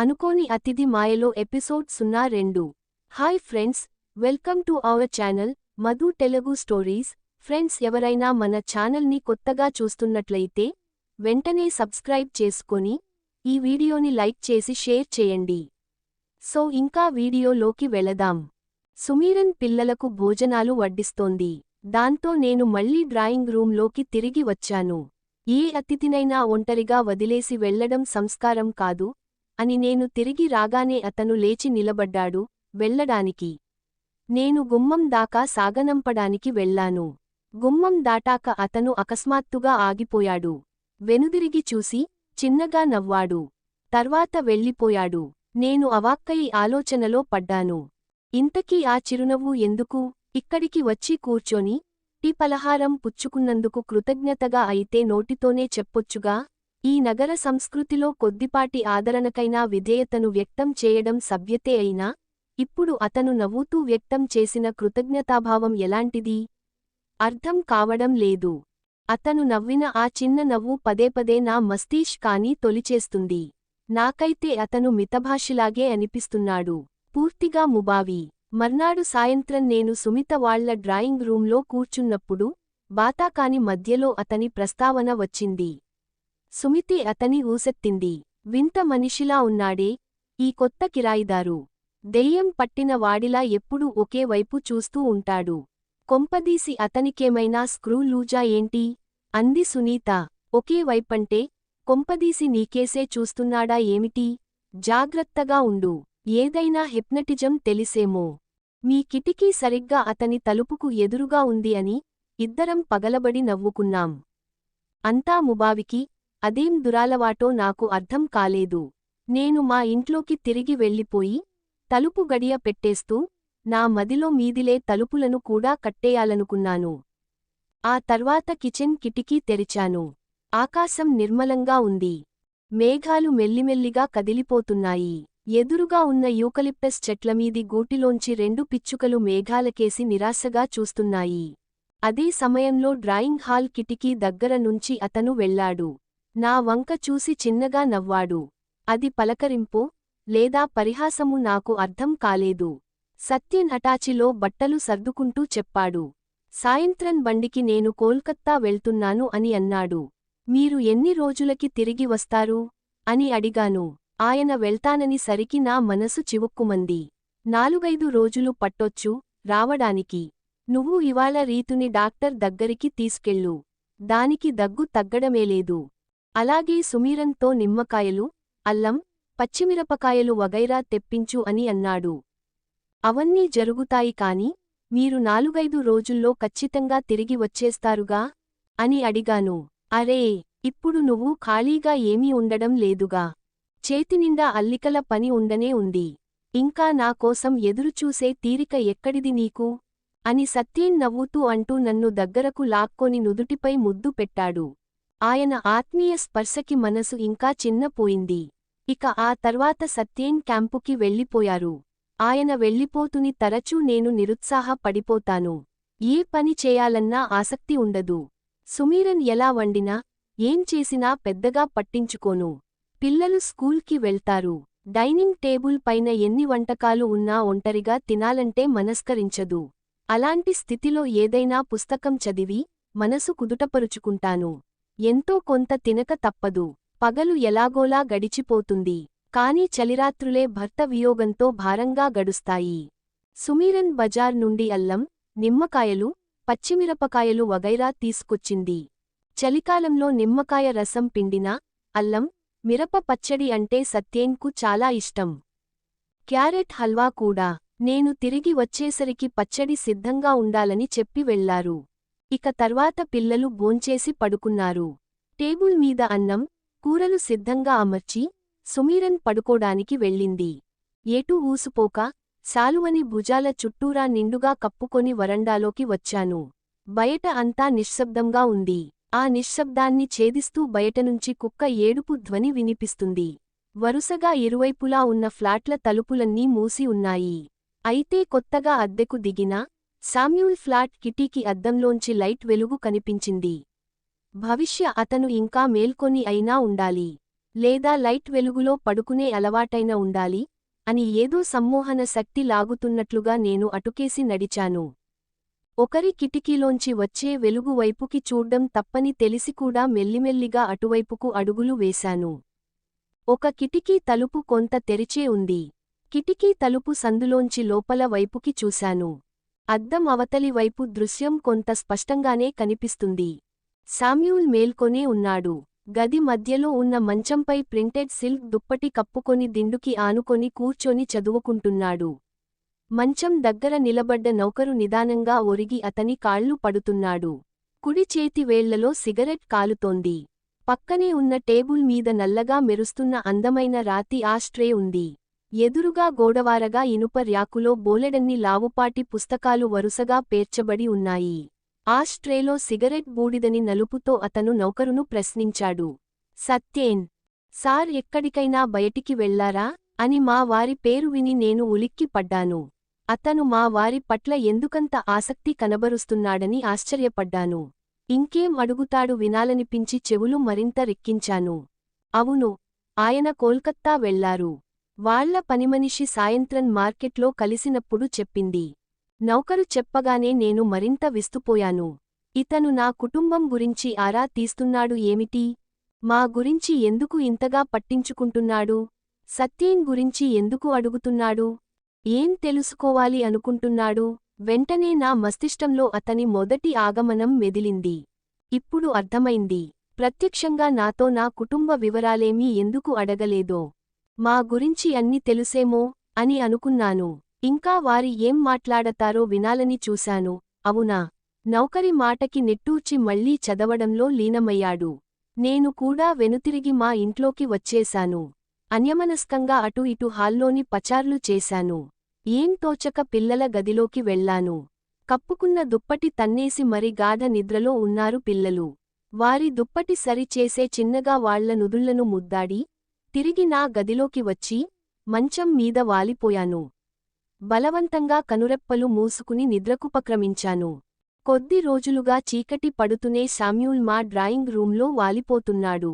అనుకోని అతిథి మాయలో ఎపిసోడ్ సున్నా రెండు. Hi friends welcome to our channel Madhu Telugu stories. Friends ఎవరైనా మన ఛానల్ని కొత్తగా చూస్తున్నట్లయితే వెంటనే సబ్స్క్రైబ్ చేసుకొని ఈ వీడియోని లైక్ చేసి షేర్ చేయండి. సో ఇంకా వీడియోలోకి వెళదాం. సుమీరన్ పిల్లలకు భోజనాలు వడ్డిస్తోంది. దాంతో నేను మళ్ళీ డ్రాయింగ్ రూంలోకి తిరిగి వచ్చాను. ఏ అతిథినైనా ఒంటరిగా వదిలేసి వెళ్ళడం సంస్కారం కాదు. అని నేను తిరిగి రాగానే అతను లేచి నిలబడ్డాడు వెళ్ళడానికి. నేను గుమ్మం దాకా సాగనంపడానికి వెళ్ళాను. గుమ్మం దాటాక అతను అకస్మాత్తుగా ఆగిపోయాడు. వెనుదిరిగి చూసి చిన్నగా నవ్వాడు. తర్వాత వెళ్ళిపోయాడు. నేను అవాక్కయి ఆలోచనలో పడ్డాను. ఇంతకీ ఆ చిరునవ్వు ఎందుకు? ఇక్కడికి వచ్చి కూర్చొని టీ పలహారం పుచ్చుకున్నందుకు కృతజ్ఞతగా అయితే నోటితోనే చెప్పొచ్చుగా? ఈ నగర సంస్కృతిలో కొద్దిపాటి ఆదరణకైనా విధేయతను వ్యక్తం చేయడం సభ్యతే అయినా ఇప్పుడు అతను నవ్వుతూ వ్యక్తం చేసిన కృతజ్ఞతాభావం ఎలాంటిది? అర్థం కావడం లేదు. అతను నవ్విన ఆ చిన్న నవ్వు పదేపదే నా మస్తీష్ కానీ తొలిచేస్తుంది. నాకైతే అతను మితభాషిలాగే అనిపిస్తున్నాడు. పూర్తిగా ముబావి. మర్నాడు సాయంత్రం నేను సుమిత వాళ్ళ డ్రాయింగ్ రూంలో కూర్చున్నప్పుడు బాతాకాని మధ్యలో అతని ప్రస్తావన వచ్చింది. సుమితి అతని ఊసెత్తింది. వింత మనిషిలా ఉన్నాడే ఈ కొత్త కిరాయిదారు. దెయ్యం పట్టిన వాడిలా ఎప్పుడూ ఒకే వైపు చూస్తూ ఉంటాడు. కొంపదీసి అతనికేమైనా స్క్రూ లూజా ఏంటి? అంది సునీత. ఒకే వైపంటే కొంపదీసి నీకేసే చూస్తున్నాడా ఏమిటి? జాగ్రత్తగా ఉండు. ఏదైనా హిప్నటిజం తెలిసేమో. మీ కిటికీ సరిగ్గా అతని తలుపుకు ఎదురుగా ఉంది అని ఇద్దరం పగలబడి నవ్వుకున్నాం. అంతా ముబావికి అదేం దురాలవాటో నాకు అర్థం కాలేదు. నేను మా ఇంట్లోకి తిరిగి వెళ్ళిపోయి తలుపు గడియ పెట్టేస్తూ నా మదిలో మీదిలే తలుపులను కూడా కట్టేయాలనుకున్నాను. ఆ తర్వాత కిచెన్ కిటికీ తెరిచాను. ఆకాశం నిర్మలంగా ఉంది. మేఘాలు మెల్లిమెల్లిగా కదిలిపోతున్నాయి. ఎదురుగా ఉన్న యూకలిప్టస్ చెట్లమీది గూటిలోంచి రెండు పిచ్చుకలు మేఘాలకేసి నిరాశగా చూస్తున్నాయి. అదే సమయంలో డ్రాయింగ్ హాల్ కిటికీ దగ్గర నుంచి అతను వెళ్ళాడు నా వంక చూసి చిన్నగా నవ్వాడు. అది పలకరింపో లేదా పరిహాసము నాకు అర్థం కాలేదు. సత్యన్ అటాచిలో బట్టలు సర్దుకుంటూ చెప్పాడు. సాయంత్రం బండికి నేను కోల్కత్తా వెళ్తున్నాను అని అన్నాడు. మీరు ఎన్ని రోజులకి తిరిగి వస్తారు? అని అడిగాను. ఆయన వెళ్తానని సరికి నా మనసు చివుక్కుమంది. నాలుగైదు రోజులు పట్టొచ్చు రావడానికి. నువ్వు ఇవాళ రీతుని డాక్టర్ దగ్గరికి తీసుకెళ్ళు. దానికి దగ్గు తగ్గడమేలేదు అలాగే సుమీరంతో నిమ్మకాయలు అల్లం పచ్చిమిరపకాయలు వగైరా తెప్పించు అని అన్నాడు. అవన్నీ జరుగుతాయి కాని మీరు నాలుగైదు రోజుల్లో ఖచ్చితంగా తిరిగి వచ్చేస్తారుగా? అని అడిగాను. అరే ఇప్పుడు నువ్వు ఖాళీగా ఏమీ ఉండడం లేదుగా? చేతినిండా అల్లికల పని ఉండనే ఉంది. ఇంకా నా కోసం ఎదురుచూసే తీరిక ఎక్కడిది నీకు? అని సత్యేన్ నవ్వుతూ అంటూ నన్ను దగ్గరకు లాక్కొని నుదుటిపై ముద్దు పెట్టాడు. ఆయన ఆత్మీయ స్పర్శకి మనసు ఇంకా చిన్నపోయింది ఇక ఆ తర్వాత సత్యేన్ క్యాంపుకి వెళ్ళిపోయారు. ఆయన వెళ్ళిపోతుని తరచూ నేను నిరుత్సాహ పడిపోతాను ఏ పని చేయాలన్నా ఆసక్తి ఉండదు. సుమీరన్ ఎలా వండినా ఏం చేసినా పెద్దగా పట్టించుకోను. పిల్లలు స్కూల్కి వెళ్తారు. డైనింగ్ టేబుల్ పైన ఎన్ని వంటకాలు ఉన్నా ఒంటరిగా తినాలంటే మనస్కరించదు. అలాంటి స్థితిలో ఏదైనా పుస్తకం చదివి మనసు కుదుటపరుచుకుంటాను. ఎంతో కొంత తినక తప్పదు. పగలు ఎలాగోలా గడిచిపోతుంది. కాని చలిరాత్రులే భర్త వియోగంతో భారంగా గడుస్తాయి. సుమీరన్ బజార్ నుండి అల్లం నిమ్మకాయలు పచ్చిమిరపకాయలు వగైరా తీసుకొచ్చింది. చలికాలంలో నిమ్మకాయ రసం పిండినా అల్లం మిరప పచ్చడి అంటే సత్యేన్కు చాలా ఇష్టం. క్యారెట్ హల్వా కూడా. నేను తిరిగి వచ్చేసరికి పచ్చడి సిద్ధంగా ఉండాలని చెప్పి వెళ్ళారు. ఇక తర్వాత పిల్లలు భోంచేసి పడుకున్నారు. టేబుల్ మీద అన్నం కూరలు సిద్ధంగా అమర్చి సుమీరన్ పడుకోడానికి వెళ్ళింది. ఏటూ ఊసుపోక శాలువని భుజాల చుట్టూరా నిండుగా కప్పుకొని వరండాలోకి వచ్చాను. బయట అంతా నిశ్శబ్దంగా ఉంది. ఆ నిశ్శబ్దాన్ని ఛేదిస్తూ బయటనుంచి కుక్క ఏడుపు ధ్వని వినిపిస్తుంది. వరుసగా ఇరువైపులా ఉన్న ఫ్లాట్ల తలుపులన్నీ మూసి ఉన్నాయి. అయితే కొత్తగా అద్దెకు దిగిన సామ్యూల్ ఫ్లాట్ కిటీకి అద్దంలోంచి లైట్ వెలుగు కనిపించింది. భవిష్య అతను ఇంకా మేల్కొని అయినా ఉండాలి. లేదా లైట్ వెలుగులో పడుకునే అలవాటైన ఉండాలి అని ఏదో సమ్మోహన శక్తి లాగుతున్నట్లుగా నేను అటుకేసి నడిచాను. ఒకరి కిటికీలోంచి వచ్చే వెలుగు వైపుకి చూడ్డం తప్పని తెలిసికూడా మెల్లిమెల్లిగా అటువైపుకు అడుగులు వేశాను. ఒక కిటికీ తలుపు కొంత తెరిచే ఉంది. కిటికీ తలుపు సందులోంచి లోపల వైపుకి చూశాను. అద్దం అవతలి వైపు దృశ్యం కొంత స్పష్టంగానే కనిపిస్తుంది. శామ్యూల్ మేల్కొనే ఉన్నాడు. గది మధ్యలో ఉన్న మంచంపై ప్రింటెడ్ సిల్క్ దుప్పటి కప్పుకొని దిండుకి ఆనుకొని కూర్చొని చదువుకుంటున్నాడు. మంచం దగ్గర నిలబడ్డ నౌకరు నిదానంగా ఒరిగి అతని కాళ్ళు పడుతున్నాడు. కుడి చేతి వేళ్ళలో సిగరెట్ కాలుతోంది. పక్కనే ఉన్న టేబుల్ మీద నల్లగా మెరుస్తున్న అందమైన రాతి ఆస్ట్రే ఉంది. ఎదురుగా గోడవారగా ఇనుప ర్యాకులో బోలెడన్ని లావుపాటి పుస్తకాలు వరుసగా పేర్చబడి ఉన్నాయి. ఆస్ట్రేలో సిగరెట్ బూడిదని నలుపుతో అతను నౌకరును ప్రశ్నించాడు. సత్యేన్ సార్ ఎక్కడికైనా బయటికి వెళ్ళారా అని మా వారి పేరు విని నేను ఉలిక్కి పడ్డాను. అతను మా వారి పట్ల ఎందుకంత ఆసక్తి కనబరుస్తున్నాడని ఆశ్చర్యపడ్డాను. ఇంకేం అడుగుతాడు వినాలనిపించి చెవులు మరింత రెక్కించాను. అవును ఆయన కోల్కత్తా వెళ్ళారు. వాళ్ళ పనిమనిషి సాయంత్రం మార్కెట్లో కలిసినప్పుడు చెప్పింది. నౌకరు చెప్పగానే నేను మరింత విస్తుపోయాను. ఇతను నా కుటుంబం గురించి ఆరా తీస్తున్నాడు ఏమిటి? మా గురించి ఎందుకు ఇంతగా పట్టించుకుంటున్నాడు? సత్యేన్ గురించి ఎందుకు అడుగుతున్నాడు? ఏం తెలుసుకోవాలి అనుకుంటున్నాడు? వెంటనే నా మస్తిష్టంలో అతని మొదటి ఆగమనం మెదిలింది. ఇప్పుడు అర్థమైంది. ప్రత్యక్షంగా నాతో నా కుటుంబ వివరాలేమీ ఎందుకు అడగలేదో. మా గురించి అన్ని తెలుసేమో అని అనుకున్నాను. ఇంకా వారి ఏం మాట్లాడతారో వినాలని చూశాను. అవునా? నౌకరి మాటకి నెట్టూర్చి మళ్ళీ చదవడంలో లీనమయ్యాడు. నేను కూడా వెనుతిరిగి మా ఇంట్లోకి వచ్చేశాను. అన్యమనస్కంగా అటు ఇటు హాల్లోని పచార్లు చేశాను. ఏం తోచక పిల్లల గదిలోకి వెళ్ళాను కప్పుకున్న దుప్పటి తన్నేసి మరి గాఢ నిద్రలో ఉన్నారు పిల్లలు. వారి దుప్పటి సరిచేసే చిన్నగా వాళ్ళ నుదుళ్ళను ముద్దాడి తిరిగి నా గదిలోకి వచ్చి మంచం మీద వాలిపోయాను. బలవంతంగా కనురెప్పలు మూసుకుని నిద్రకుపక్రమించాను. కొద్ది రోజులుగా చీకటి పడుతునే శామ్యూల్ మా డ్రాయింగ్ రూంలో వాలిపోతున్నాడు.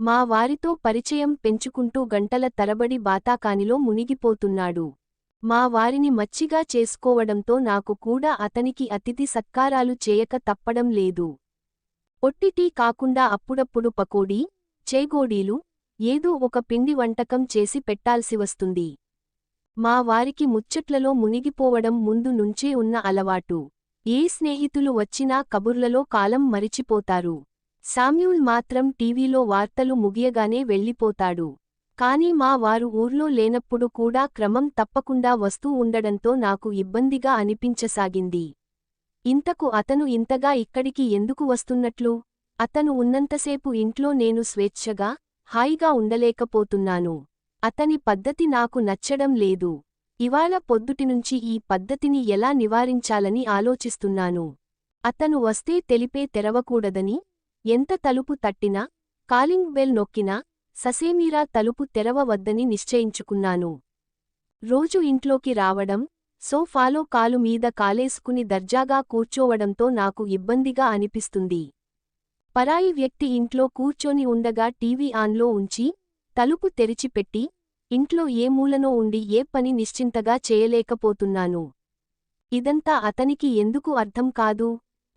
మా వారితో పరిచయం పెంచుకుంటూ గంటల తరబడి బాతాకానిలో మునిగిపోతున్నాడు. మా వారిని మచ్చిగా చేసుకోవడంతో నాకు కూడా అతనికి అతిథి సత్కారాలు చేయక తప్పడం లేదు. ఒట్టిటీ కాకుండా అప్పుడప్పుడు పకోడీ చేగోడీలు ఏదో ఒక పిండి వంటకం చేసి పెట్టాల్సి వస్తుంది. మా వారికి ముచ్చట్లలో మునిగిపోవడం ముందు నుంచే ఉన్న అలవాటు. ఏ స్నేహితులు వచ్చినా కబుర్లలో కాలం మరిచిపోతారు. సామ్యూల్ మాత్రం టీవీలో వార్తలు ముగియగానే వెళ్ళిపోతాడు. కాని మా వారు ఊర్లో లేనప్పుడు కూడా క్రమం తప్పకుండా వస్తూ ఉండడంతో నాకు ఇబ్బందిగా అనిపించసాగింది. ఇంతకు అతను ఇంతగా ఇక్కడికి ఎందుకు వస్తున్నట్లు? అతను ఉన్నంతసేపు ఇంట్లో నేను స్వేచ్ఛగా హాయిగా ఉండలేకపోతున్నాను. అతని పద్ధతి నాకు నచ్చడం లేదు. ఇవాళ పొద్దుటినుంచి ఈ పద్ధతిని ఎలా నివారించాలని ఆలోచిస్తున్నాను. అతను వస్తే తెలిపే తెరవకూడదని ఎంత తలుపు తట్టినా కాలింగ్ బెల్ నొక్కినా ససేమీరా తలుపు తెరవవద్దని నిశ్చయించుకున్నాను. రోజు ఇంట్లోకి రావడం సోఫాలో కాలు మీద కాలేసుకుని దర్జాగా కూర్చోవడంతో నాకు ఇబ్బందిగా అనిపిస్తుంది. పరాయి వ్యక్తి ఇంట్లో కూర్చొని ఉండగా టీవీ ఆన్లో ఉంచి తలుపు తెరిచిపెట్టి ఇంట్లో ఏ మూలనో ఉండి ఏ పని నిశ్చింతగా చేయలేకపోతున్నాను. ఇదంతా అతనికి ఎందుకు అర్థం కాదు?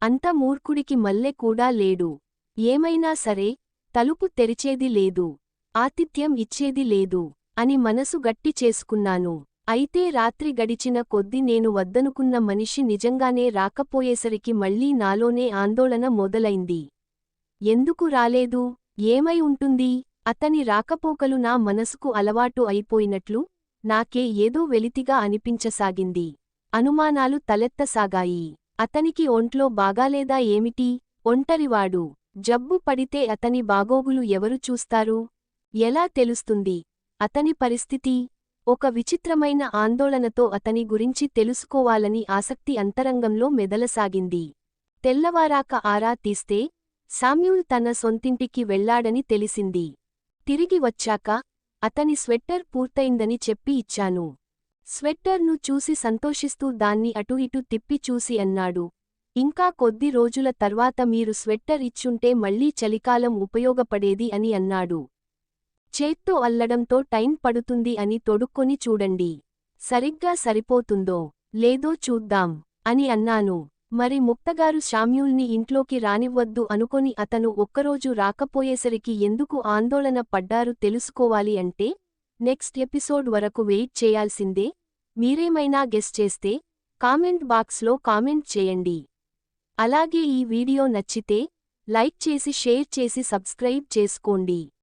అంత మూర్ఖుడికి మల్లె కూడా లేడు. ఏమైనా సరే తలుపు తెరిచేది లేదు. ఆతిథ్యం ఇచ్చేది లేదు అని మనసు గట్టి చేసుకున్నాను. అయితే రాత్రి గడిచిన కొద్ది నేను వద్దనుకున్న మనిషి నిజంగానే రాకపోయేసరికి మళ్ళీ నాలోనే ఆందోళన మొదలైంది. ఎందుకు రాలేదు? ఏమై ఉంటుంది? అతని రాకపోకలు నా మనసుకు అలవాటు అయిపోయినట్లు నాకే ఏదో వెలితిగా అనిపించసాగింది. అనుమానాలు తలెత్తసాగాయి. అతనికి ఒంట్లో బాగాలేదా ఏమిటి? ఒంటరివాడు. జబ్బు పడితే అతని బాగోగులు ఎవరు చూస్తారు? ఎలా తెలుస్తుంది? అతని పరిస్థితి? ఒక విచిత్రమైన ఆందోళనతో అతని గురించి తెలుసుకోవాలని ఆసక్తి అంతరంగంలో మెదలసాగింది. తెల్లవారాక ఆరా తీస్తే సామ్యూల్ తన సొంతింటికి వెళ్ళాడని తెలిసింది. తిరిగి వచ్చాక అతని స్వెట్టర్ పూర్తయిందని చెప్పి ఇచ్చాను. స్వెట్టర్ను చూసి సంతోషిస్తూ దాన్ని అటు ఇటు తిప్పి చూసి అన్నాడు. ఇంకా కొద్ది రోజుల తర్వాత మీరు స్వెట్టర్ ఇచ్చుంటే మళ్ళీ చలికాలం ఉపయోగపడేది అని అన్నాడు. చేత్తో అల్లడంతో టైం పడుతుంది అని తొడుక్కొని చూడండి. సరిగ్గా సరిపోతుందో లేదో చూద్దాం అని అన్నాను. మరి ముక్తగారు శామ్యూల్ని ఇంట్లోకి రానివ్వద్దు అనుకొని అతను ఒక్కరోజు రాకపోయేసరికి ఎందుకు ఆందోళన పడ్డారు తెలుసుకోవాలి అంటే నెక్స్ట్ ఎపిసోడ్ వరకు వెయిట్ చేయాల్సిందే. మీరేమైనా గెస్ చేస్తే కామెంట్ బాక్స్లో కామెంట్ చేయండి. అలాగే ఈ వీడియో నచ్చితే లైక్ చేసి షేర్ చేసి సబ్స్క్రైబ్ చేసుకోండి.